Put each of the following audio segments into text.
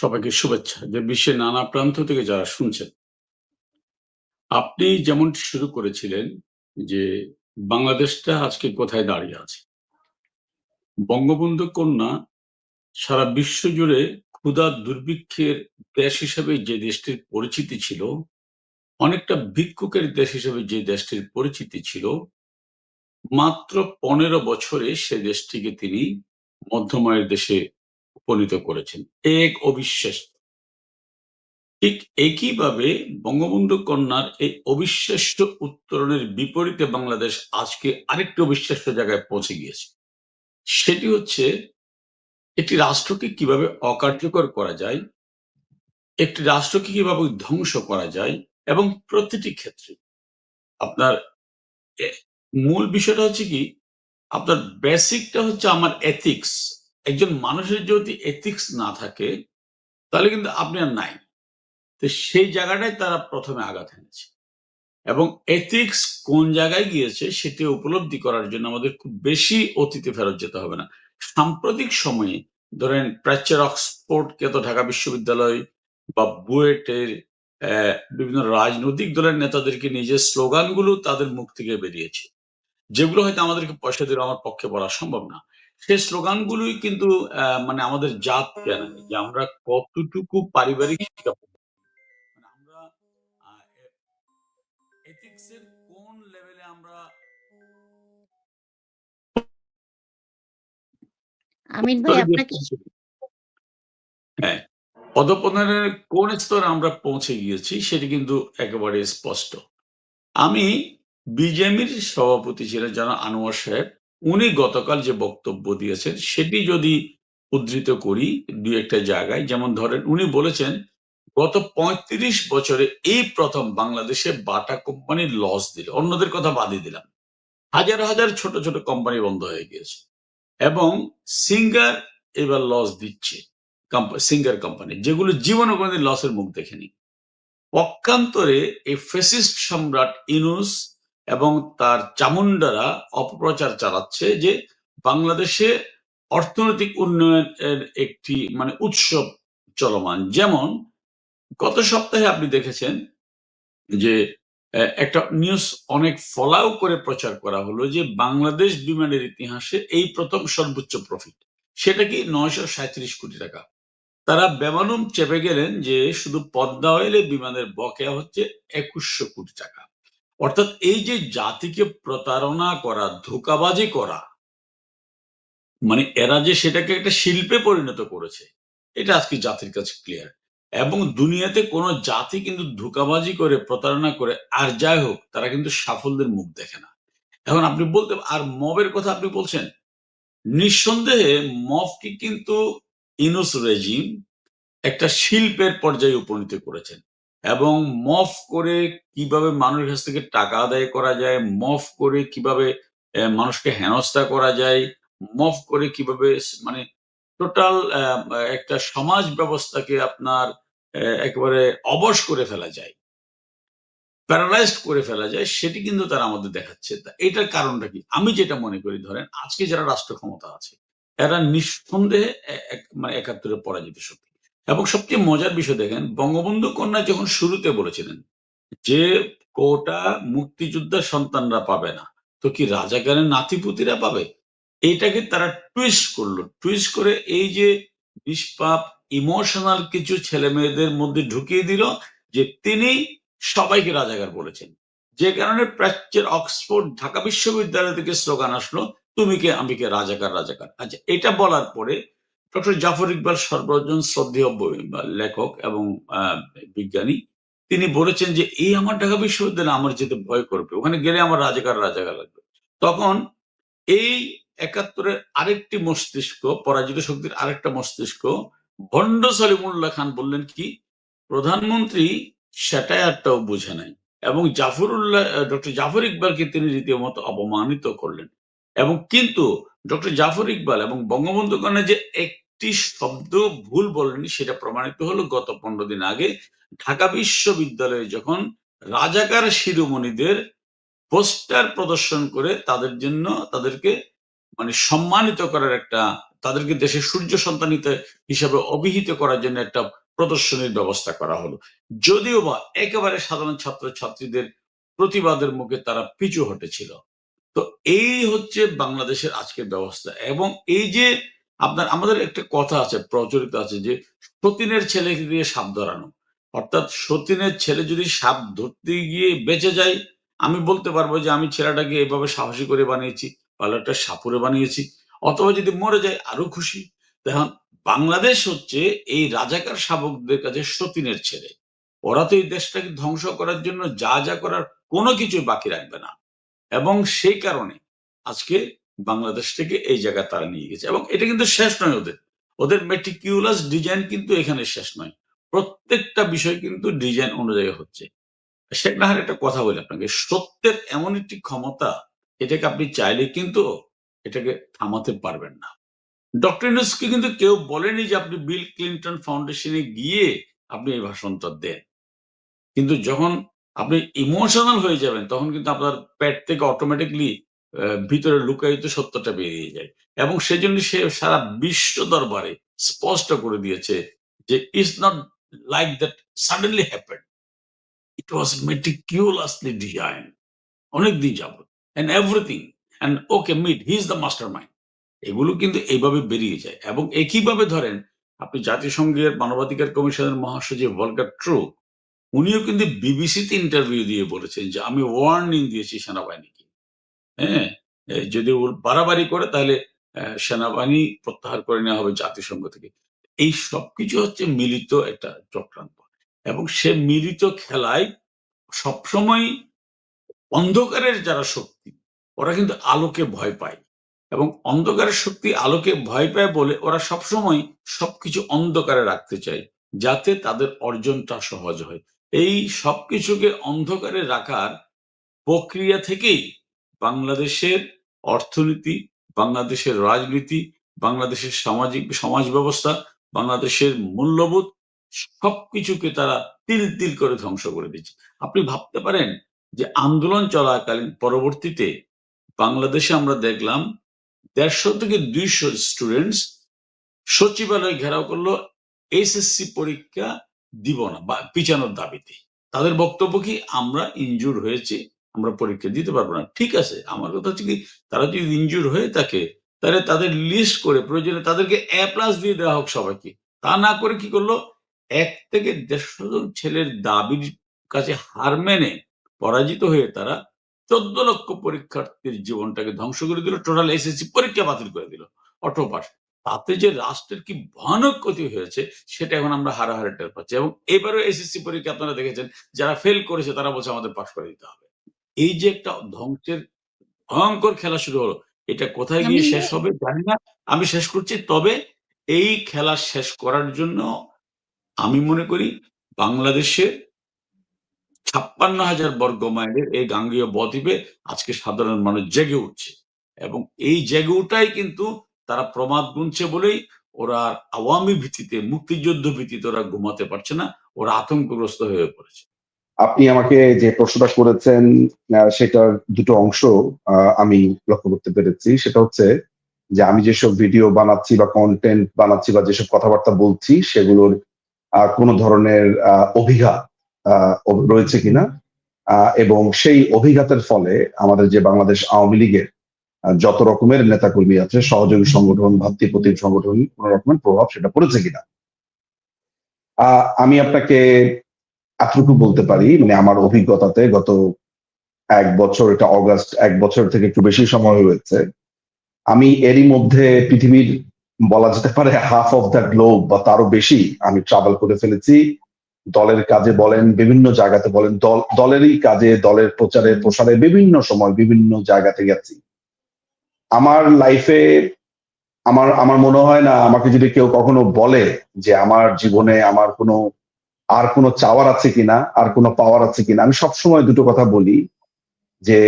সবাইকে শুভেচ্ছা। যে বিশ্বের নানা প্রান্ত থেকে যারা শুনছেন, আপনি যেমনটি শুরু করেছিলেন যে বাংলাদেশটা আজকে কোথায় দাঁড়িয়ে আছে। বঙ্গবন্ধু কন্যা সারা বিশ্ব জুড়ে ক্ষুধা দুর্ভিক্ষের দেশ হিসেবে যে দেশটির পরিচিতি ছিল, অনেকটা ভিক্ষুকের দেশ হিসেবে যে দেশটির পরিচিতি ছিল, মাত্র পনেরো বছরে সে দেশটিকে তিনি মধ্যময়ের দেশে উপনীত করেছেন। এক অবিশ্বাস্য। ঠিক একইভাবে বঙ্গবন্ধু কন্যার এই অবিশ্বাস্য উত্তরণের বিপরীতে বাংলাদেশ আজকে আরেকটি অবিশ্বাস্য জায়গায় পৌঁছে গিয়েছে। সেটি হচ্ছে, একটি রাষ্ট্রকে কীভাবে অকার্যকর করা যায়, একটি রাষ্ট্রকে কীভাবে ধ্বংস করা যায় এবং প্রতিটি ক্ষেত্রে। আপনার মূল বিষয়টা হচ্ছে কি, আপনার বেসিকটা হচ্ছে আমার এথিক্স একজন মানুষের যদি এথিক্স না থাকে, তাহলে কিন্তু আপনি আর নাই। তো সেই জায়গাটাই তারা প্রথমে আঘাত এনেছে। এবং এথিক্স কোন জায়গায় গিয়েছে, সেটি উপলব্ধি করার জন্য আমাদের খুব বেশি অতীতে ফেরত যেতে হবে না। সাম্প্রতিক সময়ে ধরেন প্রাচ্যের অক্সফোর্ড তো ঢাকা বিশ্ববিদ্যালয় বা বুয়েটের বিভিন্ন রাজনৈতিক দলের নেতাদেরকে নিজের স্লোগানগুলো তাদের মুখ থেকে বেরিয়েছে, যেগুলো হয়তো আমাদেরকে পয়সা দিয়ে আমার পক্ষে বলা সম্ভব না। সেই স্লোগানগুলোই কিন্তু আহ, মানে আমাদের জাত জানায় যে আমরা কতটুকু পারিবারিক শিক্ষা মানে আমরা এথিক্সের কোন লেভেলে আমরা আমিন ভাই স্তরে আপনাকে হ্যাঁ অধপতনের কোন স্তরে আমরা পৌঁছে গিয়েছি সেটি কিন্তু একেবারে স্পষ্ট। আমি বিজেপির সভাপতি ছিলেন যারা আনোয়ার সাহেব। উনি গতকাল যে বক্তব্য দিয়েছেন, সেটি যদি উদ্ধৃত করি দুই একটা জায়গায়, যেমন ধরেন উনি বলেছেন, গত পঁয়ত্রিশ বছরে এই প্রথম বাংলাদেশে বাটা কোম্পানি লস দিল। অন্যদের কথা বাদই দিলাম। হাজার হাজার ছোট ছোট কোম্পানি বন্ধ হয়ে গিয়েছে। এবং সিঙ্গার এবার লস দিচ্ছে সিঙ্গার কোম্পানি, যেগুলো জীবনে কোনোদিন লসের মুখ দেখেনি। পক্ষান্তরে এই ফেসিস্ট সম্রাট ইনুস এবং তার চামুন্ডারা অপপ্রচার চালাচ্ছে যে বাংলাদেশে অর্থনৈতিক উন্নয়নের একটি মানে উৎসব চলমান। যেমন গত সপ্তাহে আপনি দেখেছেন যে একটা নিউজ অনেক ফলাও করে প্রচার করা হলো যে বাংলাদেশ বিমানের ইতিহাসে এই প্রথম সর্বোচ্চ প্রফিট সেটা কি নয়শো সাঁত্রিশ কোটি টাকা? তারা বেমানুম চেপে গেলেন যে শুধু পদ্মা অয়েলে বিমানের বকেয়া হচ্ছে একুশশো কোটি টাকা। অর্থাৎ এই যে জাতিকে প্রতারণা করা, ধোকাবাজি করা মানে এরা যে সেটাকে একটা শিল্পে পরিণত করেছে, এটা আজকে জাতির কাছে ক্লিয়ার এবং দুনিয়াতে কোনো জাতি কিন্তু ধোকাবাজি করে, প্রতারণা করে, আর যাই হোক, তারা কিন্তু সাফল্যের মুখ দেখে না। এখন আপনি বলতে, আর মবের কথা আপনি বলছেন, নিঃসন্দেহে মবকে কিন্তু ইনুস রেজিম একটা শিল্পের পর্যায়ে উপনীত করেছেন। এবং মফ করে কীভাবে মানুষের কাছ থেকে টাকা আদায় করা যায়, মফ করে কীভাবে মানুষকে হেনস্থা করা যায়, মফ করে কীভাবে মানে টোটাল একটা সমাজ ব্যবস্থাকে আপনার একেবারে অবশ করে ফেলা যায়, প্যারালাইজড করে ফেলা যায়, সেটি কিন্তু তারা আমাদের দেখাচ্ছে। এটার কারণটা কি? আমি যেটা মনে করি ধরেন, আজকে যারা রাষ্ট্র ক্ষমতা আছে, এরা নিঃসন্দেহে মানে একাত্তরে পরাজিত শক্তি। এবং সবচেয়ে মজার বিষয় দেখেন, বঙ্গবন্ধু কন্যা যখন শুরুতে বলেছিলেন যে, কোটা মুক্তিযোদ্ধার সন্তানরা পাবে না, তো কি রাজাকারের নাতিপুতিরা পাবে? এইটাকে তারা টুইস্ট করল। টুইস্ট করে এই যে নিষ্পাপ ইমোশনাল কিছু ছেলে মেয়েদের মধ্যে ঢুকিয়ে দিল যে তিনি সবাইকে রাজাকার বলেছেন। যে কারণে প্রাচ্যের অক্সফোর্ড ঢাকা বিশ্ববিদ্যালয় থেকে স্লোগান আসলো, তুমি কে, আমি কে, রাজাকার রাজাকার। আচ্ছা এটা বলার পরে ডক্টর জাফর ইকবাল সর্বজন শ্রদ্ধেয় লেখক এবং বিজ্ঞানী। তিনি বলেছেন যে, এই আমার ঢাকা বিশ্ববিদ্যালয় আমার যেতে ভয় করবে। ওখানে গেলে আমার রাজাকার রাজাকার লাগবে। তখন এই একাত্তরের আরেকটি মস্তিষ্ক, পরাজিত শক্তির আরেকটা মস্তিষ্ক, ভণ্ড সলিমুল্লাহ খান বললেন কি, প্রধানমন্ত্রী স্যাটায়ারটাও বুঝে নাই। এবং জাফরুল্লাহ ডক্টর জাফর ইকবালকে তিনি রীতিমতো অপমানিত করলেন। এবং কিন্তু ডক্টর জাফর ইকবাল এবং বঙ্গবন্ধু কন্যা যে একটি শব্দ ভুল বলেনি, সেটা প্রমাণিত হলো গত পনেরো দিন আগে ঢাকা বিশ্ববিদ্যালয়ে যখন রাজাকার শিরোমণিদের পোস্টার প্রদর্শন করে তাদের জন্য তাদেরকে মানে সম্মানিত করার একটা, তাদেরকে দেশের সূর্য সন্তানিতে হিসাবে অভিহিত করার জন্য একটা প্রদর্শনীর ব্যবস্থা করা হলো। যদিও বা একেবারে সাধারণ ছাত্র ছাত্রীদের প্রতিবাদের মুখে তারা পিছু হটেছিল। তো এই হচ্ছে বাংলাদেশের আজকের ব্যবস্থা এবং এই যে আপনার, আমাদের একটা কথা আছে, প্রচলিত আছে যে সতীনের ছেলেকে দিয়ে সাপ ধরানো। অর্থাৎ সতীনের ছেলে যদি সাপ ধরতে গিয়ে বেঁচে যায়, আমি বলতে পারব যে আমি ছেলেটাকে এভাবে সাহসী করে বানিয়েছি, ভালো সাপুরে বানিয়েছি। অথবা যদি মরে যায় আরও খুশি। তখন বাংলাদেশ হচ্ছে এই রাজাকার শাবকদের কাছে সতীনের ছেলে। ওরা তো এই দেশটাকে ধ্বংস করার জন্য যা যা করার কোনো কিছুই বাকি রাখবে না। এবং সেই কারণে আজকে বাংলাদেশ থেকে এই জায়গা তারা নিয়ে গেছে। এবং এটা কিন্তু শেষ নয় ওদের। ওদের মেটিকিউলাস ডিজাইন কিন্তু এখানে শেষ নয়। প্রত্যেকটা বিষয় কিন্তু ডিজাইন অনুযায়ী হচ্ছে। শেখ নাহার একটা কথা বলি আপনাকে। সত্যের এমন একটি ক্ষমতা, এটাকে আপনি চাইলে কিন্তু এটাকে থামাতে পারবেন না। ডক্টর ইউনুসকে কিন্তু কেউ বলেনি যে আপনি বিল ক্লিন্টন ফাউন্ডেশনে গিয়ে আপনি এই ভাষণটা দেন। কিন্তু যখন আপনি ইমোশনাল হয়ে যাবেন, তখন কিন্তু আপনার পেট থেকে অটোমেটিকলি ভিতরে লুকায়িত সত্যটা বেরিয়ে যায়। এবং সেজন্য সে সারা বিশ্ব দরবারে স্পষ্ট করে দিয়েছে যে it's not like that suddenly happen it was meticulously design অনেক দিন যাবত and everything and okay meet he is the mastermind এগুলো কিন্তু এইভাবে বেরিয়ে যায়। এবং একইভাবে ধরেন, আপনি জাতিসংঘের মানবাধিকার কমিশনের মহাসচিব ভলকার ট্রু, উনিও কিন্তু বিবিসিতে ইন্টারভিউ দিয়ে বলেছেন যে, আমি ওয়ার্নিং দিয়েছি সেনাবাহিনীকে। হ্যাঁ যদি বাড়াবাড়ি করে তাহলে সেনাবাহিনী প্রত্যাহার করে নেওয়া হবে জাতিসংঘ থেকে। এই সবকিছু হচ্ছে মিলিত একটা চক্রান্ত। এবং সে মিলিত খেলায় সবসময় অন্ধকারের যারা শক্তি, ওরা কিন্তু আলোকে ভয় পায়। এবং অন্ধকারের শক্তি আলোকে ভয় পায় বলে ওরা সবসময় সবকিছু অন্ধকারে রাখতে চায়, যাতে তাদের অর্জনটা সহজ হয়। এই সবকিছুকে অন্ধকারে রাখার প্রক্রিয়া থেকেই বাংলাদেশের অর্থনীতি, বাংলাদেশের রাজনীতি, বাংলাদেশের সামাজিক সমাজ ব্যবস্থা, বাংলাদেশের মূল্যবোধ সবকিছুকে তারা তিল তিল করে ধ্বংস করে দিচ্ছে। আপনি ভাবতে পারেন যে আন্দোলন চলাকালীন পরবর্তীতে বাংলাদেশে আমরা দেখলাম দেড়শো থেকে দুইশো স্টুডেন্টস সচিবালয় ঘেরাও করল, এসএসসি পরীক্ষা দিব না বা পিছানোর দাবিতে। তাদের বক্তব্য কি, আমরা ইনজুর হয়েছি? আমরা পরীক্ষা দিতে পারব না। ঠিক আছে, আমার কথা হচ্ছে কি, তারা যদি ইনজুর হয়ে থাকে, তাহলে তাদের লিস্ট করে প্রয়োজনে তাদেরকে এ প্লাস দিয়ে দেওয়া হোক সবাইকে। তা না করে কি করল? এক থেকে দেড়শো জন ছেলের দাবির কাছে হার মেনে পরাজিত হয়ে তারা চোদ্দ লক্ষ পরীক্ষার্থীর জীবনটাকে ধ্বংস করে দিল টোটাল এসএসসি পরীক্ষা বাতিল করে দিল অটো পাস তাতে যে রাষ্ট্রের কি ভয়ানক ক্ষতি হয়েছে, সেটা এখন আমরা হারাহারে টের পাচ্ছি। এবং এবারও এসএসসি পরীক্ষা আপনারা দেখেছেন, যারা ফেল করেছে তারা বলছে আমাদের পাশ করে দিতে হবে। এই যে একটা ধ্বংসের ভয়ঙ্কর খেলা শুরু হলো এটা কোথায় গিয়ে শেষ হবে জানি না। আমি শেষ করছি তবে এই খেলা শেষ করার জন্য আমি মনে করি বাংলাদেশের ছাপ্পান্ন হাজার বর্গ মাইলের এই গাঙ্গীয় বদ্বীপে আজকে সাধারণ মানুষ জেগে উঠছে। এবং এই জেগে উঠাই কিন্তু তারা প্রমাদ গুনছে বলেই ওরা আওয়ামী ভিত্তিতে মুক্তিযুদ্ধ ভিত্তিতে ওরা ঘুমাতে পারছে না ওরা আতঙ্কগ্রস্ত হয়ে পড়েছে। আপনি আমাকে যে প্রশ্নটা করেছেন সেটার দুটো অংশ আমি লক্ষ্য করতে পেরেছি। সেটা হচ্ছে যে আমি যেসব ভিডিও বানাচ্ছি বা কন্টেন্ট বানাচ্ছি বা যেসব কথাবার্তা বলছি, সেগুলোর কোনো ধরনের অভিঘাত রয়েছে কিনা এবং সেই অভিঘাতের ফলে আমাদের যে বাংলাদেশ আওয়ামী লীগের যত রকমের নেতাকর্মী আছে, সহযোগী সংগঠন ভাতৃপ্রতিম সংগঠন, কোন রকমের প্রভাব সেটা পড়েছে কিনা। আমি আপনাকে এতটুকু বলতে পারি মানে আমার অভিজ্ঞতাতে গত এক বছর, এটা অগাস্ট এক বছর থেকে একটু বেশি সময় হয়েছে। আমি এরই মধ্যে পৃথিবীর বলা যেতে পারে হাফ অফ দ্য গ্লোব বা তারও বেশি আমি ট্রাভেল করে ফেলেছি। দলের কাজে বলেন, বিভিন্ন জায়গাতে বলেন, দল, দলেরই কাজে, দলের প্রচারে, প্রসারে বিভিন্ন সময় বিভিন্ন জায়গাতে গেছি। আমার লাইফে আমার আমার মনে হয় না আমাকে যদি কেউ কখনো বলে যে আমার জীবনে আমার কোনো আর কোনো চাওয়ার আছে কিনা, আর কোনো পাওয়ার আছে কিনা। আমি সবসময় দুটো কথা বলি, যে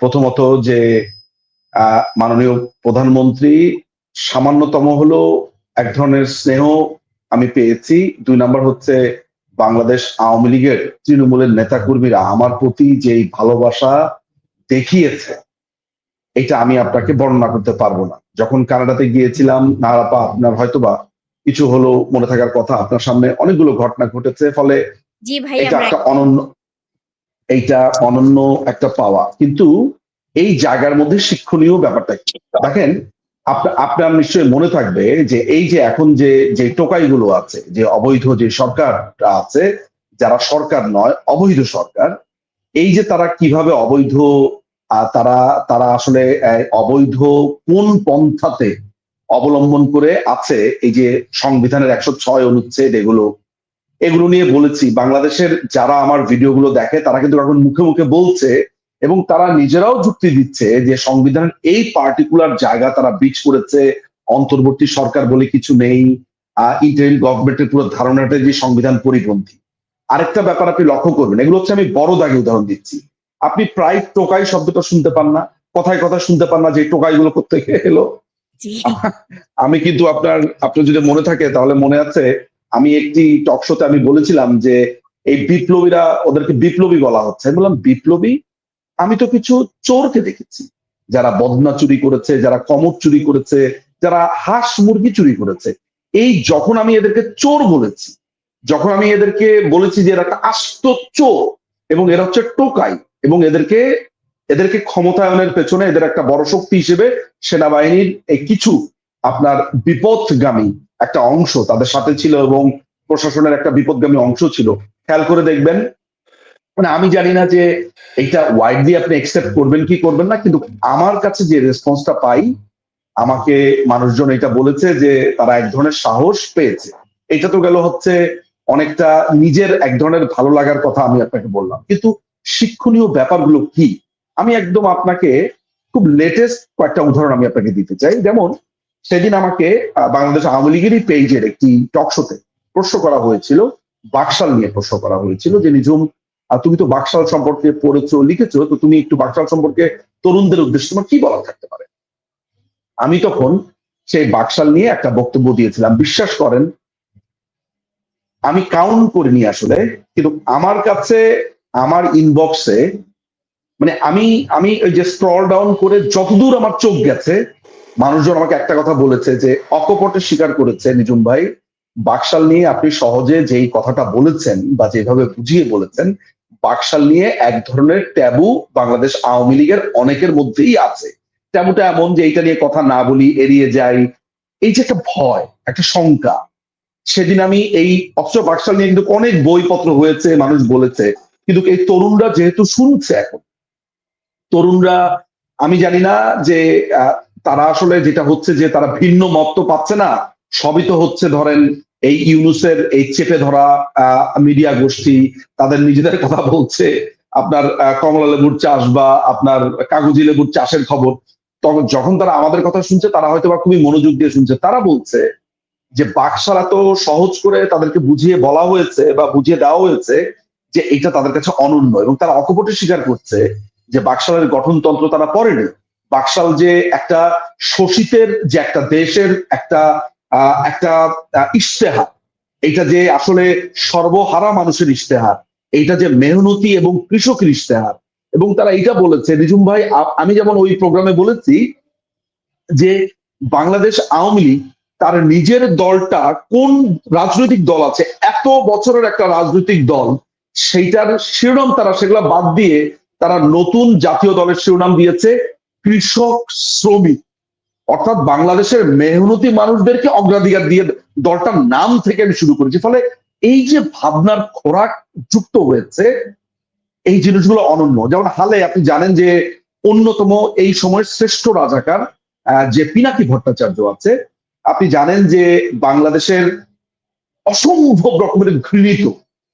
প্রথমত যে মাননীয় প্রধানমন্ত্রী সামান্যতম হলো এক ধরনের স্নেহ আমি পেয়েছি। দুই নাম্বার হচ্ছে বাংলাদেশ আওয়ামী লীগের তৃণমূলের নেতাকর্মীরা আমার প্রতি যেই ভালোবাসা দেখিয়েছে, এটা আমি আপনাকে বর্ণনা করতে পারব না। যখন কানাডাতে গিয়েছিলাম নারাপা আপনার হয়তোবা কিছু হলো মনে থাকার কথা আপনার সামনে অনেকগুলো ঘটনা ঘটেছে ফলে এটা একটা অনন্য এইটা অনন্য একটা পাওয়া। কিন্তু এই জায়গার মধ্যে শিক্ষণীয় ব্যাপারটা কি? দেখেন আপ- আপনার নিশ্চয়ই মনে থাকবে যে এই যে এখন যে যে টোকাইগুলো আছে যে অবৈধ যে সরকার আছে যারা সরকার নয় অবৈধ সরকার এই যে তারা কীভাবে অবৈধ তারা তারা আসলে অবৈধ কোন পন্থাতে অবলম্বন করে আছে এই যে সংবিধানের একশো ছয় অনুচ্ছেদ এগুলো। এগুলো নিয়ে বলেছি, বাংলাদেশের যারা আমার ভিডিওগুলো দেখে, তারা কিন্তু এখন মুখে মুখে বলছে এবং তারা নিজেরাও যুক্তি দিচ্ছে যে সংবিধানের এই পার্টিকুলার জায়গা তারা বিচ করেছে, অন্তর্বর্তী সরকার বলে কিছু নেই ইন্টারিম গভর্নমেন্টের পুরো ধারণাটা যে সংবিধান পরিপন্থী। আরেকটা ব্যাপার আপনি লক্ষ্য করবেন, এগুলো হচ্ছে আমি বড় দাগে উদাহরণ দিচ্ছি। আপনি প্রায় টোকাই শব্দটা শুনতে পান না, কথায় কথা শুনতে পান না যে টোকাইগুলো করতে এলো। আমি কিন্তু আপনার আপনার যদি মনে থাকে, তাহলে মনে আছে, আমি একটি টক শোতে আমি বলেছিলাম যে, এই বিপ্লবীরা ওদেরকে বিপ্লবী বলা হচ্ছে। আমি বললাম, বিপ্লবী? আমি তো কিছু চোরকে দেখেছি। যারা বদনা চুরি করেছে, যারা কমর চুরি করেছে, যারা হাঁস মুরগি চুরি করেছে। এই যখন আমি এদেরকে চোর বলেছি, যখন আমি এদেরকে বলেছি যে এরা একটা আস্ত চোর, এবং এরা হচ্ছে টোকাই, এবং এদেরকে এদেরকে ক্ষমতায়নের পেছনে এদের একটা বড় শক্তি হিসেবে সেনাবাহিনীর কিছু আপনার বিপদগামী একটা অংশ তাদের সাথে ছিল এবং প্রশাসনের একটা বিপদগামী অংশ ছিল। খেয়াল করে দেখবেন মানে আমি জানি না যে এটা ওয়াইডলি আপনি একসেপ্ট করবেন কি করবেন না, কিন্তু আমার কাছে যে রেসপন্সটা পাই, আমাকে মানুষজন এটা বলেছে যে তারা এক ধরনের সাহস পেয়েছে। এটা তো গেল হচ্ছে অনেকটা নিজের এক ধরনের ভালো লাগার কথা আমি আপনাকে বললাম। কিন্তু শিক্ষণীয় ব্যাপারগুলো কি? আমি একদম আপনাকে খুব লেটেস্ট কয়েকটা উদাহরণ আমি আপনাকে দিতে চাই। যেমন, সেদিন আমাকে বাংলাদেশ আওয়ামী লীগেরই পেজের একটি টক শোতে প্রশ্ন করা হয়েছিল, বাকশাল নিয়ে প্রশ্ন করা হয়েছিল যে নিজুম তুমি তো বাকশাল সম্পর্কে পড়েছো, লিখেছো, তো তুমি একটু বাকশাল সম্পর্কে তরুণদের উদ্দেশ্যে তোমার কি বলা থাকতে পারে? আমি তখন সেই বাকশাল নিয়ে একটা বক্তব্য দিয়েছিলাম, বিশ্বাস করেন, আমি কাউন্ট করিনি আসলে, কিন্তু আমার কাছে, আমার ইনবক্সে মানে আমি আমি ওই যে স্ক্রল ডাউন করে যতদূর আমার চোখ গেছে, মানুষজন আমাকে একটা কথা বলেছে যে, অকপটে স্বীকার করেছে নিজুম ভাই, বাকশাল নিয়ে আপনি সহজে যেই কথাটা বলেছেন বা যেভাবে বুঝিয়ে বলেছেন, বাকশাল নিয়ে এক ধরনের ট্যাবু বাংলাদেশ আওয়ামী লীগের অনেকের মধ্যেই আছে। ট্যাবুটা এমন যে এইটা নিয়ে কথা না বলি, এড়িয়ে যাই। এই যে একটা ভয়, একটা শঙ্কা, সেদিন আমি এই অস্ত্র বাকশাল নিয়ে কিন্তু অনেক বইপত্র হয়েছে, মানুষ বলেছে, কিন্তু এই তরুণরা যেহেতু শুনছে এখন তরুণরা, আমি জানি না যে তারা আসলে যেটা হচ্ছে যে, তারা ভিন্ন মত তো পাচ্ছে না। সবই তো হচ্ছে ধরেন এই ইউনুসের এই চেপে ধরা মিডিয়া গোষ্ঠী, তাদের নিজেদের কথা বলছে। আপনার কমলা লেবুর চাষ বা আপনার কাগজি লেবুর চাষের খবর। তখন যখন তারা আমাদের কথা শুনছে, তারা হয়তো বা খুবই মনোযোগ দিয়ে শুনছে। তারা বলছে যে, বাকশাল তো সহজ করে তাদেরকে বুঝিয়ে বলা হয়েছে বা বুঝিয়ে দেওয়া হয়েছে যে, এটা তাদের কাছে অনন্য এবং তারা অকপটে স্বীকার করছে যে বাকশালের গঠনতন্ত্র তারা পড়েনি। বাকশাল যে একটা শোষিতের, যে একটা দেশের একটা একটা ইশতেহার এটা যে আসলে সর্বহারা মানুষের ইশতেহার, এইটা যে মেহনতি এবং কৃষকের ইশতেহার। এবং তারা এটা বলেছে, রিজুম ভাই আমি যেমন ওই প্রোগ্রামে বলেছি যে বাংলাদেশ আওয়ামী লীগ তার নিজের দলটা কোন রাজনৈতিক দল আছে, এত বছরের একটা রাজনৈতিক দল, সেইটার শিরোনাম তারা সেগুলো বাদ দিয়ে তারা নতুন জাতীয় দলের শিরোনাম দিয়েছে কৃষক শ্রমিক। অর্থাৎ বাংলাদেশের মেহনতি মানুষদেরকে অগ্রাধিকার দিয়ে দলটার নাম থেকে আমি শুরু করেছি। ফলে এই যে ভাবনার খোরাক যুক্ত হয়েছে, এই জিনিসগুলো অনন্য। যেমন হালে আপনি জানেন যে অন্যতম এই সময়ের শ্রেষ্ঠ রাজাকার যে পিনাকি ভট্টাচার্য আছে, আপনি জানেন যে বাংলাদেশের অসম্ভব রকমের ঘৃণিত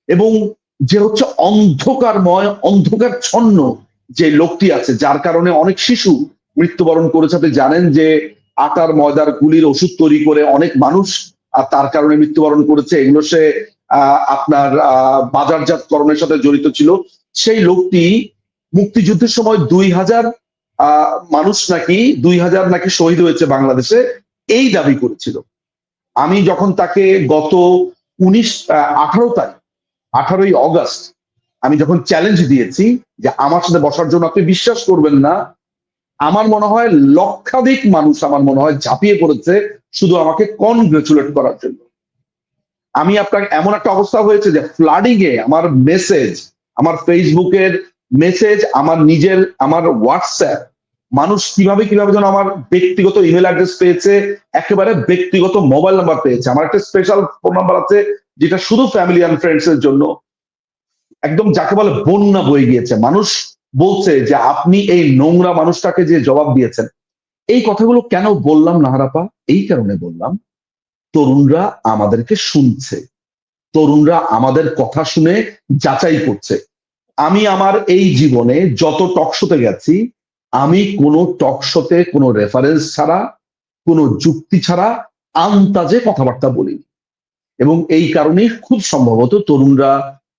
এবং যে হচ্ছে অন্ধকারময় অন্ধকার ছন্ন যে লোকটি আছে যার কারণে অনেক শিশু মৃত্যুবরণ করেছে। জানেন যে আটার ময়দার গুলির ওষুধ তৈরি করে অনেক মানুষ আহ, তার কারণে মৃত্যুবরণ করেছে। এগুলো সে আপনার বাজারজাতকরণের সাথে জড়িত ছিল। সেই লোকটি মুক্তিযুদ্ধের সময় দুই হাজার মানুষ নাকি দুই হাজার নাকি শহীদ হয়েছে বাংলাদেশে এই দাবি করেছিল। আমি যখন তাকে গত উনিশ আঠারো তারিখ আঠারোই অগস্ট আমি যখন চ্যালেঞ্জ দিয়েছি যে আমার সাথে বসার জন্য আপনি বিশ্বাস করবেন না, আমার মনে হয় লক্ষাধিক মানুষ আমার মনে হয় ঝাঁপিয়ে পড়েছে শুধু আমাকে কনগ্রেচুলেট করার জন্য। আমি আপনার এমন একটা অবস্থা হয়েছে যে ফ্লাডিং এ আমার মেসেজ আমার ফেসবুকের মেসেজ আমার নিজের, আমার হোয়াটসঅ্যাপ মানুষ কীভাবে কীভাবে যেন আমার ব্যক্তিগত ইমেল অ্যাড্রেস পেয়েছে, একেবারে ব্যক্তিগত মোবাইল নাম্বার পেয়েছে। আমার একটা স্পেশাল ফোন নাম্বার আছে যেটা শুধু ফ্যামিলি অ্যান্ড ফ্রেন্ডস এর জন্য। একদম যাকে বলে বন্যা বয়ে গিয়েছে। মানুষ বলছে যে, আপনি এই নোংরা মানুষটাকে যে জবাব দিয়েছেন, এই কথাগুলো কেন বললাম নাহারাপা এই কারণে বললাম, তরুণরা আমাদেরকে শুনছে। তরুণরা আমাদের কথা শুনে যাচাই করছে। আমি আমার এই জীবনে যত টকশোতে গেছি, আমি কোনো টকশোতে কোনো রেফারেন্স ছাড়া, কোনো যুক্তি ছাড়া আন্তাজে কথাবার্তা বলিনি। এবং এই কারণেই খুব সম্ভবত তরুণরা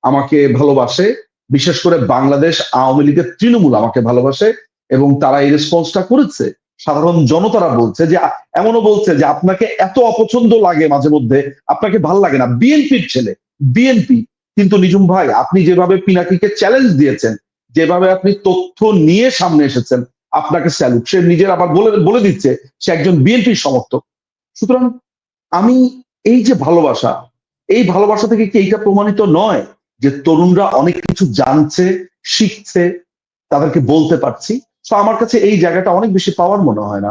আমাকে ভালোবাসে, বিশেষ করে বাংলাদেশ আওয়ামী লীগের তৃণমূল আমাকে ভালোবাসে এবং তারা এই রেসপন্সটা করেছে। সাধারণ জনতারা বলছে যে, এমনও বলছে যে, আপনাকে এত অপছন্দ লাগে মাঝে মধ্যে, আপনাকে ভালো লাগে না। বিএনপির ছেলে, বিএনপি। কিন্তু নিজুম ভাই, আপনি যেভাবে পিনাকিকে চ্যালেঞ্জ দিয়েছেন, যেভাবে আপনি তথ্য নিয়ে সামনে এসেছেন, আপনাকে স্যালুট সে নিজের আবার বলে বলে দিচ্ছে, সে একজন বিএনপির সমর্থক। সুতরাং আমি এই যে ভালোবাসা, এই ভালোবাসা থেকে কি এইটা প্রমাণিত নয় যে তরুণরা অনেক কিছু জানছে, শিখছে, তাদেরকে বলতে পারছি? তো আমার কাছে এই জায়গাটা অনেক বেশি পাওয়ার মনে হয় না।